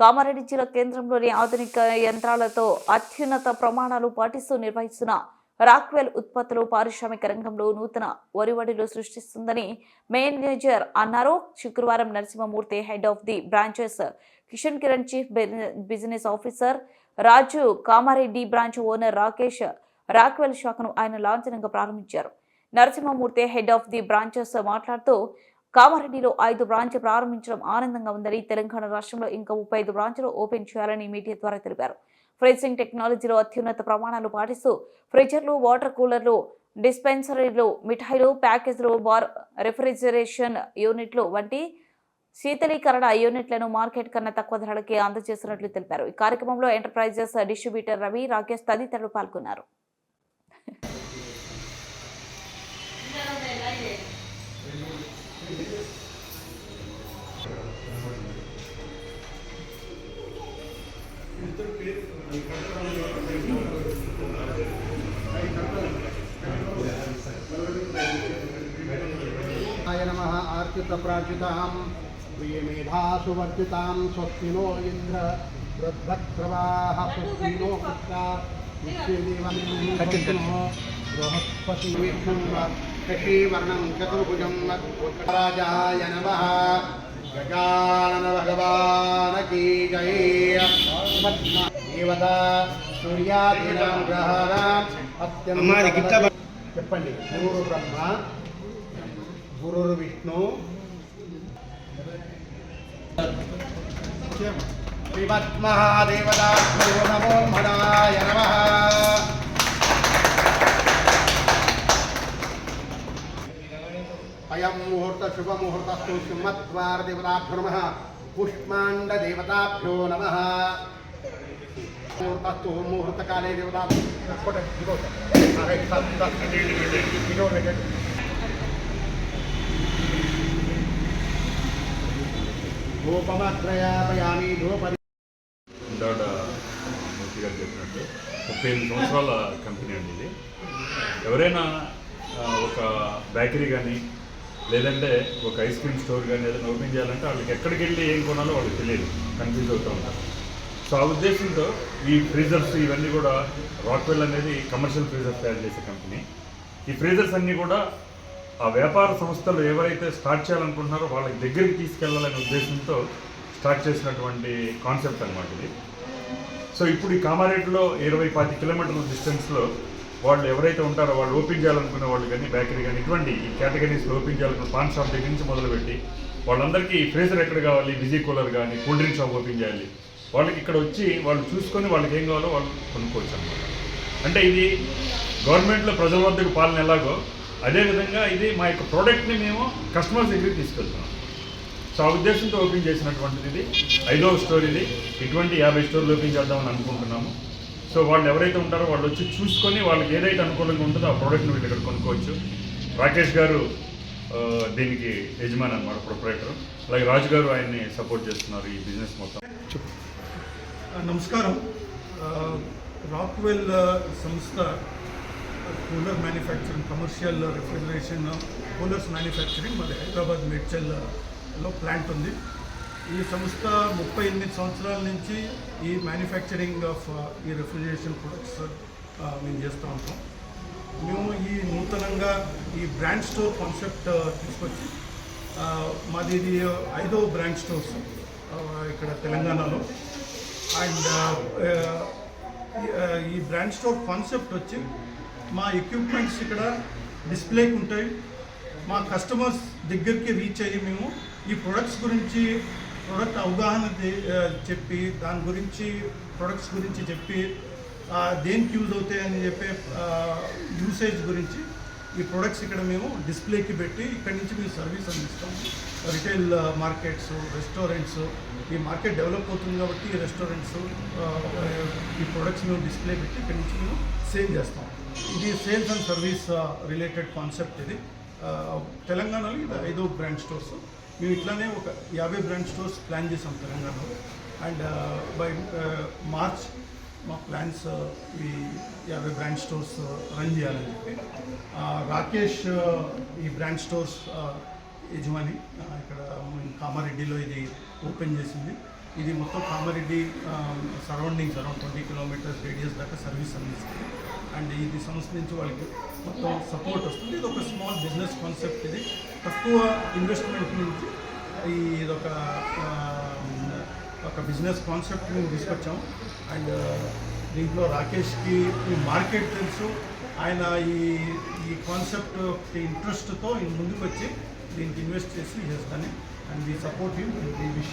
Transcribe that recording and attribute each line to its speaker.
Speaker 1: కామారెడ్డి జిల్లా కేంద్రంలోని ఆధునిక యంత్రాలతో అత్యున్నత ప్రమాణాలు పాటిస్తూ నిర్వహిస్తున్న రాక్వెల్ ఉత్పత్తులు పారిశ్రామిక రంగంలో నూతన ఒరివడిలు సృష్టిస్తుందని మేనేజర్ అన్నారు. శుక్రవారం Narasimhamurthy head of the branches Kishan Kiran chief business officer Raju Kamareddy branch owner Rakesh Rockwell శాఖను ఆయన లాంఛనంగా ప్రారంభించారు. Narasimhamurthy head of the branches మాట్లాడుతూ కామారెడ్డిలో ఐదు బ్రాంచ్ ప్రారంభించడం ఆనందంగా ఉందని తెలంగాణ రాష్ట్రంలో ఇంకా ముప్పై ఐదు బ్రాంచ్లు ఓపెన్ చేయాలని మీడియా ద్వారా తెలిపారు. ఫ్రెజింగ్ టెక్నాలజీలో అత్యున్నత ప్రమాణాలు పాటిస్తూ ఫ్రిజర్లు వాటర్ కూలర్లు డిస్పెన్సరీలు మిఠాయిలు ప్యాకేజ్లు బార్ రెఫ్రిజరేషన్ యూనిట్లు వంటి శీతలీకరణ యూనిట్లను మార్కెట్ కన్నా తక్కువ ధరలకే అందజేస్తున్నట్లు తెలిపారు. ఈ కార్యక్రమంలో ఎంటర్ప్రైజెస్ డిస్ట్రిబ్యూటర్ రవి రాకేష్ తదితరులు పాల్గొన్నారు.
Speaker 2: नमः आर्चितप्रार्चितां प्रियमेधासु वर्जितां स्वस्तिनो इन्द्र वृद्धक्रवाः स्वस्तिनो विष्णुं शशीवर्णं चतुर्भुजं राजाय नमः। की जय। देवता सूर्यादीनां ग्रहाणाम् अत्यन्तं చెప్పండి గురు బ్రహ్మ గురుర్ విష్ణు శ్రీమద్మహాదేవతాభ్యో నమో మనాయ నమ అయం ముహూర్త శుభముహూర్తస్తు సింహద్వార దేవతాభ్యో నమ పుష్మాండ నమ ముహూర్తస్తు ముహూర్తకాలే దేవతా ధూపమత్రయాపయామి ధూప
Speaker 3: మూర్తి గారు చెప్పినట్టు. ముప్పై ఎనిమిది సంవత్సరాల కంపెనీ అండి ఇది. ఎవరైనా ఒక బేకరీ కానీ లేదంటే ఒక ఐస్ క్రీమ్ స్టోర్ కానీ ఏదైనా ఓపెన్ చేయాలంటే వాళ్ళకి ఎక్కడికి వెళ్ళి ఏం కొనాలో వాళ్ళకి తెలియదు. కన్ఫ్యూజ్ అవుతూ ఉంటారు. సో ఆ ఉద్దేశంతో ఈ ఫ్రీజర్స్ ఇవన్నీ కూడా రాక్వెల్ అనేది కమర్షియల్ ఫ్రీజర్స్ తయారు చేసే కంపెనీ ఈ ఫ్రీజర్స్ అన్నీ కూడా ఆ వ్యాపార సంస్థలు ఎవరైతే స్టార్ట్ చేయాలనుకుంటున్నారో వాళ్ళకి దగ్గరికి తీసుకెళ్ళాలనే ఉద్దేశంతో స్టార్ట్ చేసినటువంటి కాన్సెప్ట్ అనమాట ఇది. సో ఇప్పుడు ఈ కామారెడ్డిలో ఇరవై పాతి కిలోమీటర్ల డిస్టెన్స్లో వాళ్ళు ఎవరైతే ఉంటారో వాళ్ళు ఓపెన్ చేయాలనుకునే వాళ్ళు కానీ బేకరీ కానీ ఇటువంటి ఈ కేటగిరీస్లో ఓపెన్ చేయాలనుకున్న పాన్ షాప్ దగ్గర నుంచి మొదలుపెట్టి వాళ్ళందరికీ ఫ్రీజర్ ఎక్కడ కావాలి? బిజీ కూలర్ కానీ కూల్ డ్రింక్ షాప్ ఓపెన్ చేయాలి. వాళ్ళకి ఇక్కడ వచ్చి వాళ్ళు చూసుకొని వాళ్ళకి ఏం కావాలో వాళ్ళు కొనుక్కోవచ్చు అనమాట అంటే ఇది గవర్నమెంట్లో ప్రజల వద్దకు పాలన ఎలాగో అదేవిధంగా ఇది మా యొక్క ప్రోడక్ట్ని మేము కస్టమర్స్ దగ్గరికి తీసుకెళ్తున్నాం. సో ఆ ఉద్దేశంతో ఓపెన్ చేసినటువంటిది ఇది. ఐదవ స్టోర్ ఇది. ఇటువంటి యాభై స్టోర్లు ఓపెన్ చేద్దామని అనుకుంటున్నాము. సో వాళ్ళు ఎవరైతే ఉంటారో వాళ్ళు వచ్చి చూసుకొని వాళ్ళకి ఏదైతే అనుకూలంగా ఉంటుందో ఆ ప్రోడక్ట్ని వీళ్ళు ఇక్కడ కొనుక్కోవచ్చు. రాకేష్ గారు దీనికి యజమాని అనమాట ప్రొపరేటర్. అలాగే రాజు గారు ఆయన్ని సపోర్ట్ చేస్తున్నారు ఈ బిజినెస్ మొత్తం.
Speaker 4: నమస్కారం. రాక్వెల్ సంస్థ cooler manufacturing commercial refrigeration coolers manufacturing మరి హైదరాబాద్ మెడ్చల్లో ప్లాంట్ ఉంది. ఈ సంస్థ ముప్పై ఎనిమిది సంవత్సరాల నుంచి ఈ మ్యానుఫ్యాక్చరింగ్ ఆఫ్ ఈ రెఫ్రిజరేషన్ ప్రొడక్ట్స్ మేము చేస్తూ ఉంటాం. మేము ఈ నూతనంగా ఈ బ్రాండ్ స్టోర్ కాన్సెప్ట్ తీసుకొచ్చి మాది ఇది ఐదో బ్రాండ్ స్టోర్స్ ఇక్కడ తెలంగాణలో. అండ్ ఈ బ్రాండ్ స్టోర్ కాన్సెప్ట్ వచ్చి మా ఎక్విప్మెంట్స్ ఇక్కడ డిస్ప్లేకి ఉంటాయి. మా కస్టమర్స్ దగ్గరికి రీచ్ అయ్యి మేము ఈ ప్రొడక్ట్స్ గురించి ప్రొడక్ట్ అవగాహన దే- చెప్పి దాని గురించి ప్రొడక్ట్స్ గురించి చెప్పి దేనికి యూజ్ అవుతాయి అని చెప్పే యూసేజ్ గురించి ఈ ప్రొడక్ట్స్ ఇక్కడ మేము డిస్ప్లేకి పెట్టి ఇక్కడ నుంచి మేము సర్వీస్ అందిస్తాం. రిటైల్ మార్కెట్స్ రెస్టారెంట్స్ ఈ మార్కెట్ డెవలప్ అవుతుంది కాబట్టి ఈ రెస్టారెంట్స్ uh, ఈ ప్రొడక్ట్స్ మేము డిస్ప్లే పెట్టి ఇక్కడ నుంచి మేము సేల్ చేస్తాం. ఇది sales and service related concept ఇది. Uh, తెలంగాణలో ఇది ఐదో బ్రాండ్ స్టోర్స్ మేము ఇట్లానే ఒక యాభై బ్రాండ్ స్టోర్స్ ప్లాన్ చేసాం తెలంగాణలో. అండ్ బై మార్చ్ మా ప్లాన్స్ uh, ఈ యాభై బ్రాండ్ స్టోర్స్ రన్ చేయాలని చెప్పి. రాకేష్ uh, ఈ బ్రాండ్ స్టోర్స్ uh, యజమాని ఇక్కడ కామారెడ్డిలో ఇది ఓపెన్ చేసింది. ఇది మొత్తం Kamareddy surroundings around twenty kilometres radius దాకా సర్వీస్ అందిస్తుంది. అండ్ ఇది సంస్థ నుంచి వాళ్ళకి మొత్తం సపోర్ట్ వస్తుంది. ఇది ఒక స్మాల్ బిజినెస్ కాన్సెప్ట్ ఇది. తక్కువ ఇన్వెస్ట్మెంట్ నుంచి ఈ ఇదొక ఒక బిజినెస్ కాన్సెప్ట్ మేము తీసుకొచ్చాం. అండ్ uh, దీంట్లో రాకేష్కి ఈ మార్కెట్ తెలుసు. ఆయన ఈ ఈ కాన్సెప్ట్ ఇంట్రెస్ట్తో ముందుకు వచ్చి దీనికి ఇన్వెస్ట్ చేసి చేస్తాను అండ్ వీ సపోర్ట్ హిమ్ ఈ విషయం